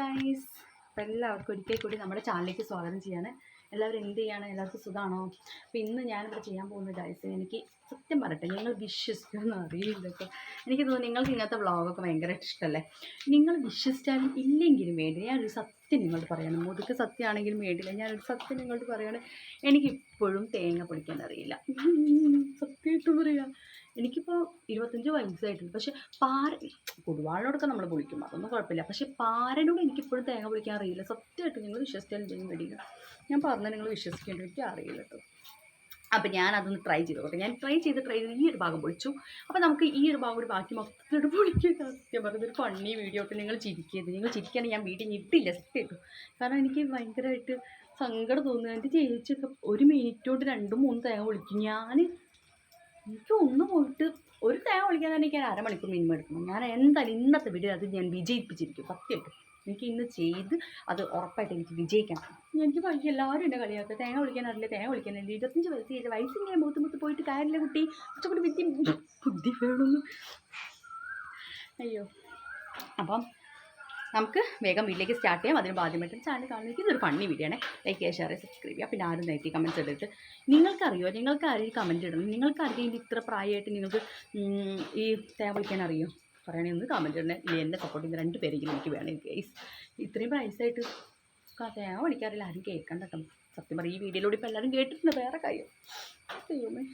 Guys അപ്പോൾ എല്ലാവർക്കും ഒരിക്കൽ കൂടി നമ്മുടെ ചാനലിലേക്ക് സ്വാഗതം ചെയ്യാണ്. എല്ലാവരും എന്ത് ചെയ്യാണ്? എല്ലാവർക്കും സുഖമാണോ അപ്പം ഇന്ന് ഞാനിവിടെ ചെയ്യാൻ പോകുന്ന ഗായ്സ് എനിക്ക് സത്യം പറയട്ടെ നിങ്ങൾ വിശ്വസിക്കുമെന്ന് അറിയില്ല എനിക്ക് തോന്നുന്നു നിങ്ങൾക്ക് ഇങ്ങനത്തെ വ്ളോഗൊക്കെ ഭയങ്കര ഇഷ്ടമല്ലേ? നിങ്ങൾ വിശ്വസിച്ചാലും ഇല്ലെങ്കിലും വേണ്ടി ഞാനൊരു സത്യം നിങ്ങളോട് പറയണം. മുതുക്ക് സത്യമാണെങ്കിലും വേണ്ടില്ല. ഞാനൊരു സത്യം നിങ്ങളോട് പറയുകയാണ് എനിക്കിപ്പോഴും തേങ്ങ പൊളിക്കാൻ അറിയില്ല. സത്യമായിട്ടും പറയാം. എനിക്കിപ്പോൾ ഇരുപത്തഞ്ച് വയസ്സായിട്ടുണ്ട്. പക്ഷെ പാര കുടുവാളിനോടൊക്കെ നമ്മൾ പൊളിക്കും. അതൊന്നും കുഴപ്പമില്ല. പക്ഷെ പാരനോട് എനിക്കിപ്പോഴും തേങ്ങ പൊളിക്കാൻ അറിയില്ല. സത്യമായിട്ട് നിങ്ങൾ വിശ്വസിച്ചാലും എന്തെങ്കിലും ഞാൻ പറഞ്ഞാൽ നിങ്ങൾ വിശ്വസിക്കേണ്ടി എനിക്ക് അറിയില്ല കേട്ടോ അപ്പോൾ ഞാൻ അതൊന്ന് ട്രൈ ചെയ്തു നോക്കട്ടെ ഞാൻ ട്രൈ ചെയ്ത് ട്രൈ ചെയ്ത് ഈ ഒരു ഭാഗം പൊളിച്ചു. അപ്പം നമുക്ക് ഈ ഒരു ഭാഗം കൂടി ബാക്കി മൊത്തത്തിലോട്ട് പൊളിക്കുക സത്യം പറഞ്ഞത് ഒരു ഫണ്ണി വീഡിയോ ഒക്കെ നിങ്ങൾ ചിരിക്കരുത്. നിങ്ങൾ ചിരിക്കുകയാണെങ്കിൽ ഞാൻ വീട്ടിൽ ഇട്ടില്ല സത്യമായിട്ടു. കാരണം എനിക്ക് ഭയങ്കരമായിട്ട് സങ്കടം തോന്നുന്നു. എന്റെ ചേച്ചിയൊക്കെ ഒരു മിനിറ്റ് കൊണ്ട് രണ്ടും മൂന്നും തേങ്ങ പൊളിക്കും. ഞാൻ എനിക്ക് ഒന്ന് പോയിട്ട് ഒരു തേങ്ങ വിളിക്കാൻ തന്നെ എനിക്ക് അരമണിക്കൂർ മിനിമം എടുക്കണം. ഞാൻ എന്തായാലും ഇന്നത്തെ വീഡിയോ അത് ഞാൻ വിജയിപ്പിച്ചിരിക്കും. സത്യമായിട്ട് എനിക്ക് ഇന്ന് ചെയ്ത് അത് ഉറപ്പായിട്ട് എനിക്ക് വിജയിക്കണം എനിക്ക് വഴി എല്ലാവരും എന്നെ കളിയാക്കുക തേങ്ങ വിളിക്കാൻ അറിയില്ല. തേങ്ങ വിളിക്കാൻ അറിയില്ല. ഇരുപത്തഞ്ച് വയസ്സ് ചെയ്ത് വയസ്സിങ്ങനെ മുഖത്ത് മുത്ത് പോയിട്ട് കാര്യമില്ല കുട്ടി. കുറച്ചുകൂടി ബുദ്ധി ബുദ്ധി വേണമെന്ന് അയ്യോ. അപ്പം നമുക്ക് വേഗം വീട്ടിലേക്ക് സ്റ്റാർട്ട് ചെയ്യാം. അതിന് ആദ്യമായിട്ട് ചാനൽ കാണുന്നെങ്കിൽ ഇതൊരു ഫണ്ണി വീഡിയോ ആണ്. ലൈക്ക് ചെയ്യുക ഷെയർ സബ്സ്ക്രൈബ് ചെയ്യുക. പിന്നെ ആരും നേരത്തെ കമന്റ്സ് എടുത്ത് നിങ്ങൾക്കറിയോ? നിങ്ങൾക്ക് ആരെയും കമന്റ് ഇടണം. നിങ്ങൾക്ക് ആരെങ്കിലും ഇത്ര പ്രായമായിട്ട് നിങ്ങൾക്ക് ഈ തേവ വിളിക്കാൻ അറിയോ? പറയണേ ഒന്ന് കമന്റ് ഇടണേ. എന്നെ സപ്പോർട്ട് ചെയ്യുന്ന രണ്ട് പേരെങ്കിലും എനിക്ക് വേണം ഗൈസ് ഇത്രയും പ്രൈസായിട്ട് തേവ വിളിക്കാറില്ല ആരും കേൾക്കണ്ട സത്യം പറയും ഈ വീഡിയോയിലൂടെ ഇപ്പോൾ എല്ലാവരും കേട്ടിട്ടുണ്ട്. വേറെ കാര്യം. ദൈവമേ.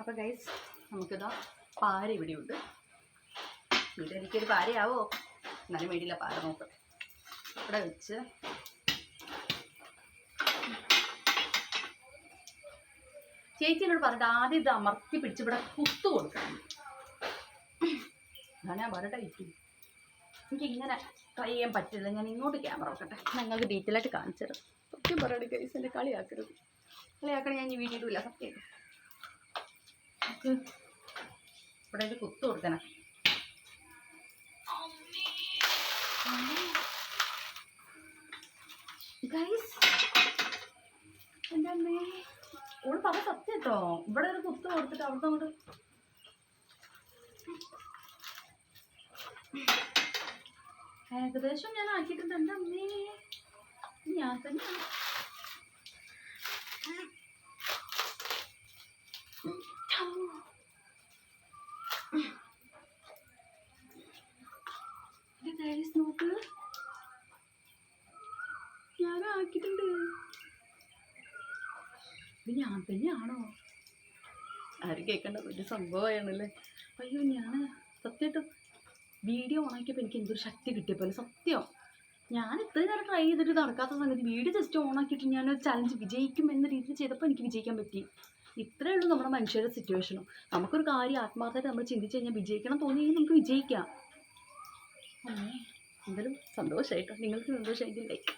അപ്പോൾ ഗൈസ് നമുക്കിതാ പാര ഇവിടെയുണ്ട്. ഇവിടെ എനിക്കൊരു പാരയാവോ? എന്നാലും വേണ്ടിയില്ല പാല നോക്ക്. ഇവിടെ വെച്ച്. ചേച്ചി എന്നോട് പറഞ്ഞിട്ട് ആദ്യം ഇത് അമർത്തി പിടിച്ച് ഇവിടെ കുത്തു കൊടുക്കണം. അതാണ് ഞാൻ പറഞ്ഞിട്ട് ടൈറ്റ് എനിക്ക് ഇങ്ങനെ ട്രൈ ചെയ്യാൻ പറ്റില്ല. ഞാൻ ഇങ്ങോട്ട് ക്യാമറ വെക്കട്ടെ. ഞങ്ങൾക്ക് ഡീറ്റെയിൽ ആയിട്ട് കാണിച്ചു തരാം. സത്യം പറയണ ഗൈസ് എന്നെ കളിയാക്കരുത്. കളിയാക്കണ ഞാൻ ഈ വീഡിയോ ഇടില്ല സത്യം. ഇവിടെ ഒരു കുത്തു കൊടുക്കണം. ഗൈസ് എന്റെ അമ്മേ ഓൾ പറഞ്ഞ സത്യം കേട്ടോ. ഇവിടെ ഒരു കുത്ത് കൊടുത്തിട്ട് അവിടുത്തെ അങ്ങോട്ട് ഏകദേശം ഞാൻ ആക്കിയിട്ടുണ്ട്. എന്റെ അമ്മേ ഞാൻ തന്നെ ഗൈസ് നോക്ക് ഞാൻ ആക്കിയിട്ടുണ്ട്. ഇത് ഞാൻ തന്നെയാണോ? ആരും കേൾക്കണ്ട വലിയ സംഭവമാണല്ലേ അയ്യോ ഞാൻ സത്യമായിട്ടും വീഡിയോ ഓണാക്കിയപ്പോൾ എനിക്ക് എന്തൊരു ശക്തി കിട്ടിയ പോലെ സത്യം. ഞാൻ ഇത്രയും നേരം ട്രൈ ചെയ്തിട്ട് നടക്കാത്ത സംഗതി വീഡിയോ ജസ്റ്റ് ഓണാക്കിയിട്ട് ഞാൻ ഒരു ചലഞ്ച് വിജയിക്കും എന്ന രീതിയിൽ ചെയ്തപ്പോൾ എനിക്ക് വിജയിക്കാൻ പറ്റി. ഇത്രയേ ഉള്ളൂ നമ്മുടെ മനുഷ്യരുടെ സിറ്റുവേഷനും നമുക്കൊരു കാര്യം ആത്മാർത്ഥമായിട്ട് നമ്മൾ ചിന്തിച്ച് കഴിഞ്ഞാൽ വിജയിക്കണം തോന്നിയെങ്കിൽ നമുക്ക് വിജയിക്കാം. എന്തായാലും സന്തോഷമായിട്ടോ നിങ്ങൾക്ക് സന്തോഷമായെങ്കിൽ ലൈക്ക്